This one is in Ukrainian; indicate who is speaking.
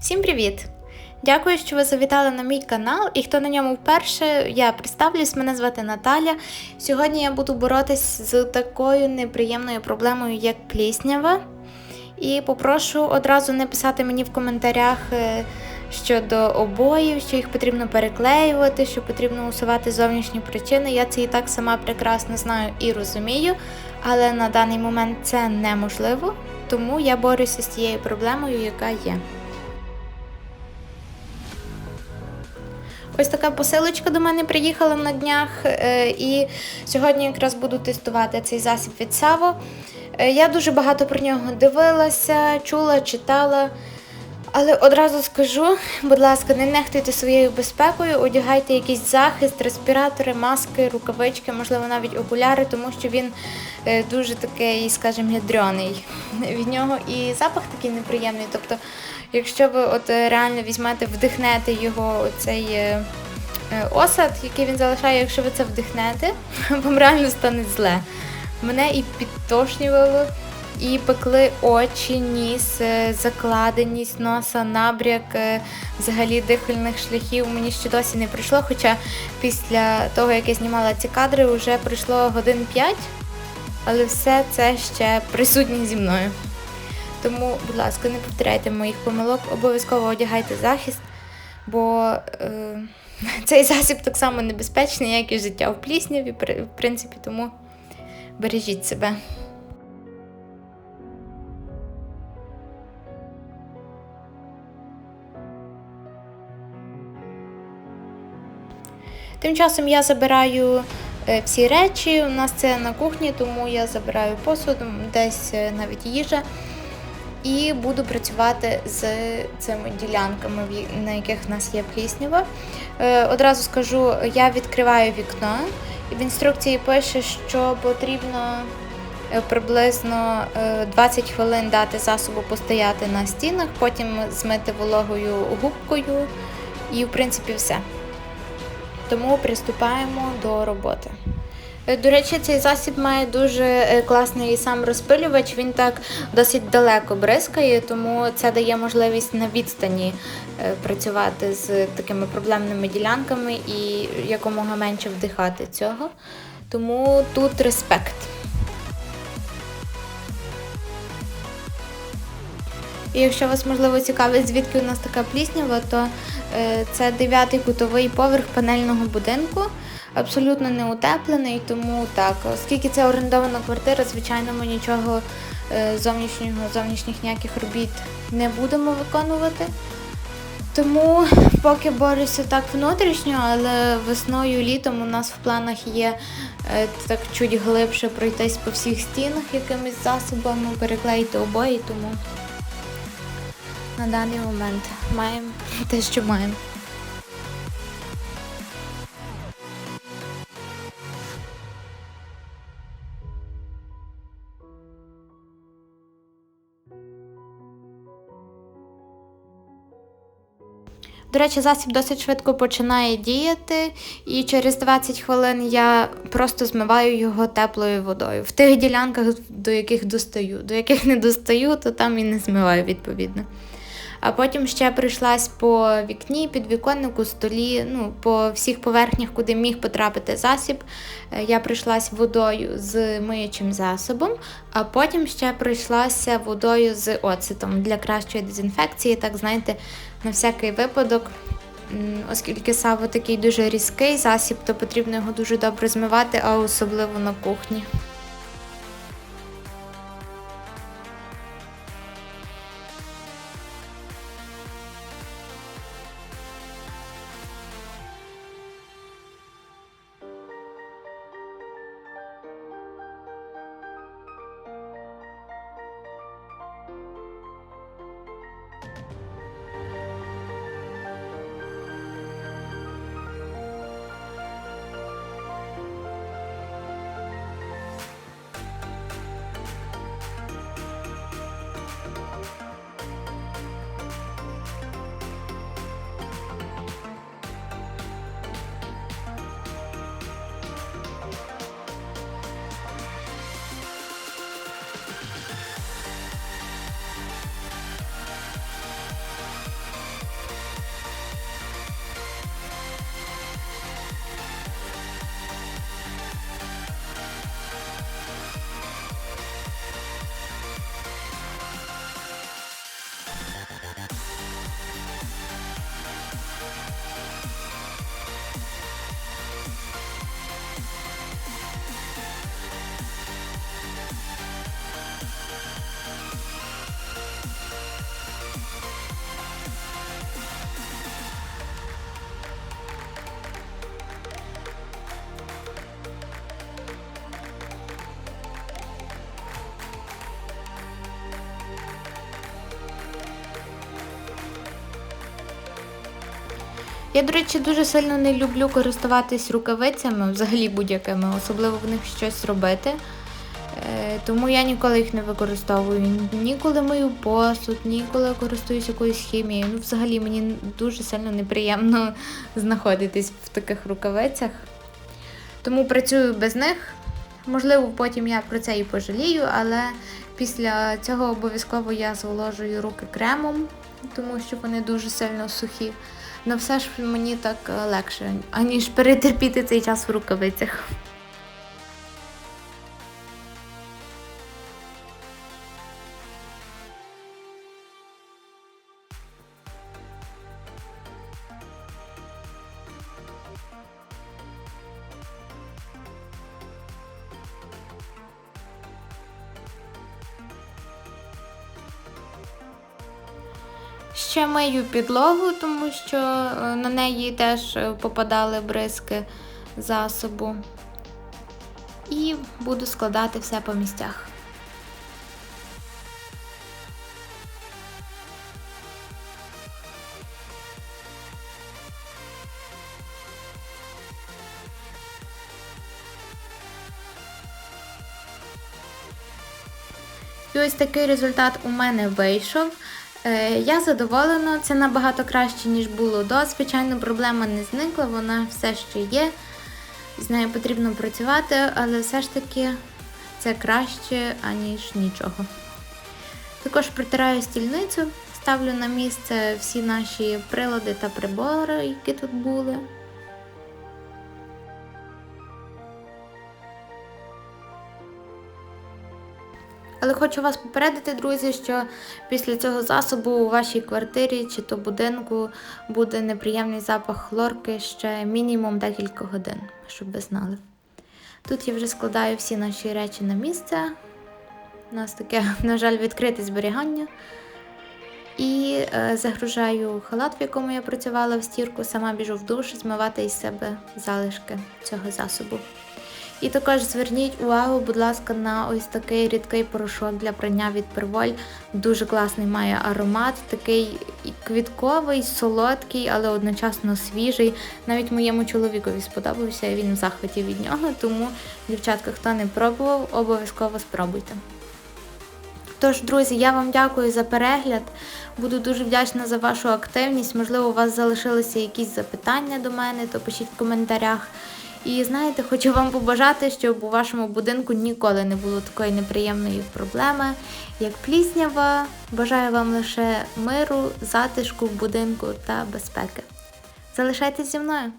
Speaker 1: Всім привіт! Дякую, що ви завітали на мій канал. І хто на ньому вперше, я представлюсь, мене звати Наталя. Сьогодні я буду боротись з такою неприємною проблемою, як пліснява. І попрошу одразу не писати мені в коментарях е, щодо обоїв, що їх потрібно переклеювати, що потрібно усувати зовнішні причини. Я це і так сама прекрасно знаю і розумію, але на даний момент це неможливо, тому я борюся з цією проблемою, яка є. Ось така посилочка до мене приїхала на днях, е, і сьогодні якраз буду тестувати цей засіб від Саво. Е, Я дуже багато про нього дивилася, чула, читала. Але одразу скажу, будь ласка, не нехтуйте своєю безпекою, одягайте якийсь захист, респіратори, маски, рукавички, можливо, навіть окуляри, тому що він е, дуже такий, скажімо, ядрений. Від нього і запах такий неприємний. Тобто, якщо ви от е, реально візьмете, вдихнете його цей е, осад, який він залишає, якщо ви це вдихнете, вам реально стане зле. Мене і підтошнювало, і пекли очі, ніс, е, закладеність носа, набряк, е, взагалі дихальних шляхів. Мені ще досі не прийшло, хоча після того, як я знімала ці кадри, вже пройшло годин 5, але все це ще присутнє зі мною. Тому, будь ласка, не повторяйте моїх помилок, обов'язково одягайте захист, бо е, цей засіб так само небезпечний, як і життя в плісняві, в принципі, тому бережіть себе. Тим часом я забираю е, всі речі. У нас це на кухні, тому я забираю посуд, десь е, навіть їжа. І буду працювати з цими ділянками, на яких в нас є пліснява. Е, Одразу скажу, я відкриваю вікно, і в інструкції пише, що потрібно приблизно е, 20 хвилин дати засобу постояти на стінах, потім змити вологою губкою, і в принципі все. Тому приступаємо до роботи. Е, До речі, цей засіб має дуже е, класний сам розпилювач. Він так досить далеко бризкає, тому це дає можливість на відстані е, працювати з такими проблемними ділянками і якомога менше вдихати цього. Тому тут респект. І якщо вас можливо цікавить, звідки у нас така пліснява, то е, це дев'ятий кутовий поверх панельного будинку, абсолютно не утеплений, тому так, оскільки це орендована квартира, звичайно, ми нічого е, зовнішнього, зовнішніх ніяких робіт не будемо виконувати. Тому поки борюся так внутрішньо, але весною, літом у нас в планах є е, так чуть глибше пройтись по всіх стінах якимись засобами, переклеїти обої, тому на даний момент маємо те, що маємо. До речі, засіб досить швидко починає діяти, і через 20 хвилин я просто змиваю його теплою водою. В тих ділянках, до яких достаю. До яких не достаю, то там і не змиваю відповідно. А потім ще прийшлась по вікні, підвіконнику, столі, ну, по всіх поверхнях, куди міг потрапити засіб. Е, Я прийшлась водою з миючим засобом, а потім ще прийшлася водою з оцетом для кращої дезінфекції, так знаєте, на всякий випадок. Оскільки саво такий дуже різкий засіб, то потрібно його дуже добре змивати, а особливо на кухні. Я, до речі, дуже сильно не люблю користуватись рукавицями, взагалі будь-якими, особливо в них щось робити. Е, Тому я ніколи їх не використовую. Ніколи мию посуд, ніколи користуюсь якоюсь хімією. Ну, взагалі мені дуже сильно неприємно знаходитись в таких рукавицях. Тому працюю без них. Можливо, потім я про це і пожалію, але після цього обов'язково я зволожую руки кремом, тому що вони дуже сильно сухі. Но все ж мені так е, легше, аніж перетерпіти цей час в рукавицях. Ще мию підлогу, тому що е, на неї теж е, попадали бризки засобу. І буду складати все по місцях. І ось такий результат у мене вийшов. Е, Я задоволена, це набагато краще, ніж було до. Звичайно, проблема не зникла, вона все ще є. З нею потрібно працювати, але все ж таки це краще, аніж нічого. Також протираю стільницю, ставлю на місце всі наші прилади та прибори, які тут були. Але хочу вас попередити, друзі, що після цього засобу у вашій квартирі чи то будинку буде неприємний запах хлорки ще мінімум декілька годин, щоб ви знали. Тут я вже складаю всі наші речі на місце. У нас таке, на жаль, відкрите зберігання. І е, загружаю халат, в якому я працювала в стірку, сама біжу в душ змивати із себе залишки цього засобу. І також зверніть увагу, будь ласка, на ось такий рідкий порошок для прання від перволь. Дуже класний має аромат, такий квітковий, солодкий, але одночасно свіжий. Навіть моєму чоловікові сподобався, і він в захваті від нього. Тому, дівчатка, хто не пробував, обов'язково спробуйте. Тож, друзі, я вам дякую за перегляд. Буду дуже вдячна за вашу активність. Можливо, у вас залишилися якісь запитання до мене, то пишіть в коментарях. І знаєте, хочу вам побажати, щоб у вашому будинку ніколи не було такої неприємної проблеми, як пліснява. Бажаю вам лише миру, затишку в будинку та безпеки. Залишайтесь зі мною!